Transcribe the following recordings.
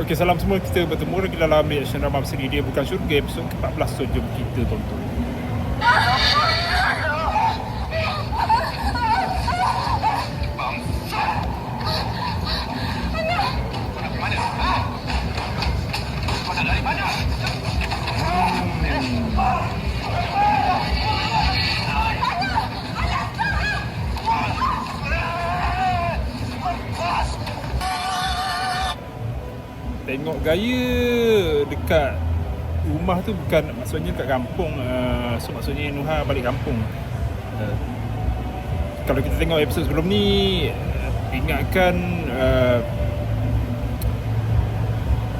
Okey, salam semua. Kita bertemu lagi dalam reaction drama seri dia bukan syurga episod ke-14. So, jom kita tonton. Tengok gaya dekat rumah tu bukan maksudnya kat kampung uh, so maksudnya Nuha balik kampung. Uh, kalau kita tengok episod sebelum ni uh, ingatkan uh,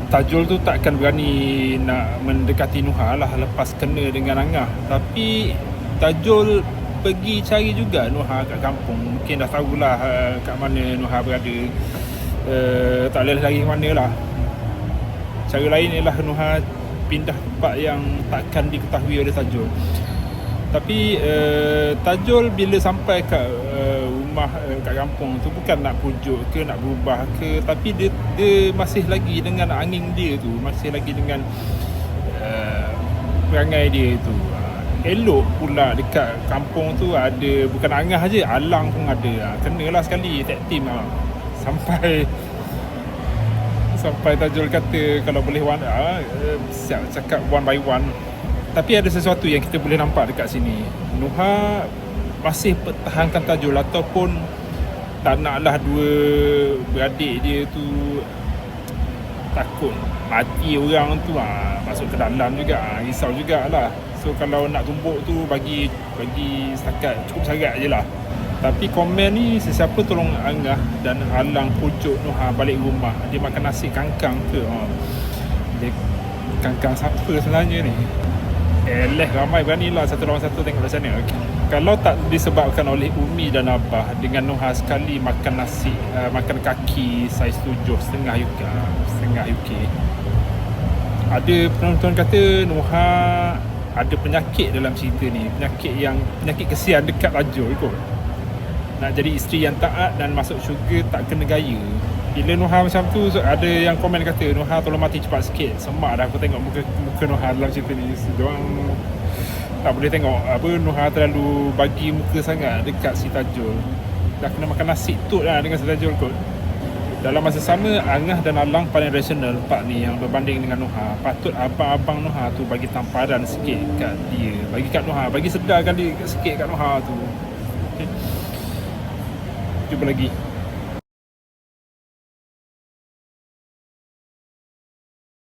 Tajul tu takkan berani nak mendekati Nuha lah lepas kena dengan Angah. Tapi Tajul pergi cari juga Nuha kat kampung. Mungkin dah tahulah uh, kat mana Nuha berada. Uh, tak boleh lari ke mana lah Cara lain ialah Nuha pindah tempat yang takkan diketahui oleh Tajul. Tapi uh, Tajul bila sampai kat uh, rumah uh, kat kampung tu bukan nak pujuk ke nak berubah ke tapi dia dia masih lagi dengan angin dia tu, masih lagi dengan uh, perangai dia tu. Uh, elok pula dekat kampung tu ada bukan angah aja, alang pun ada. Uh, kenalah sekali tag team uh. sampai sampai Tajul kata kalau boleh one uh, siap cakap one by one. Tapi ada sesuatu yang kita boleh nampak dekat sini. Nuha masih pertahankan Tajul ataupun tak naklah dua beradik dia tu takut mati orang tu ah, masuk ke dalam juga ah, risau jugalah. So kalau nak tumbuk tu bagi bagi setakat cukup sangat je lah tapi komen ni sesiapa tolong Angah dan halang pucuk Nuha balik rumah. Dia makan nasi kangkang ke? Ha. Dia kangkang siapa sebenarnya ni? Eleh ramai berani lah satu lawan satu tengok macam mana. Okay. Kalau tak disebabkan oleh Umi dan Abah dengan Nuha sekali makan nasi, uh, makan kaki saiz tujuh setengah UK, setengah UK. Ada penonton kata Nuha ada penyakit dalam cerita ni Penyakit yang Penyakit kesian dekat Rajul kot nak jadi isteri yang taat dan masuk syurga tak kena gaya. Bila Nuha macam tu ada yang komen kata Nuha tolong mati cepat sikit. Semak dah aku tengok muka muka Nuha dalam cerita ni. Diorang tak boleh tengok. Apa Nuha terlalu bagi muka sangat dekat si Tajul. Dah kena makan nasi tu lah dengan si Tajul kot. Dalam masa sama Angah dan Alang paling rasional part ni yang berbanding dengan Nuha patut abang-abang Nuha tu bagi tamparan sikit kat dia. Bagi kat Nuha bagi sedarkan dia sikit kat Nuha tu. Okay. Jumpa lagi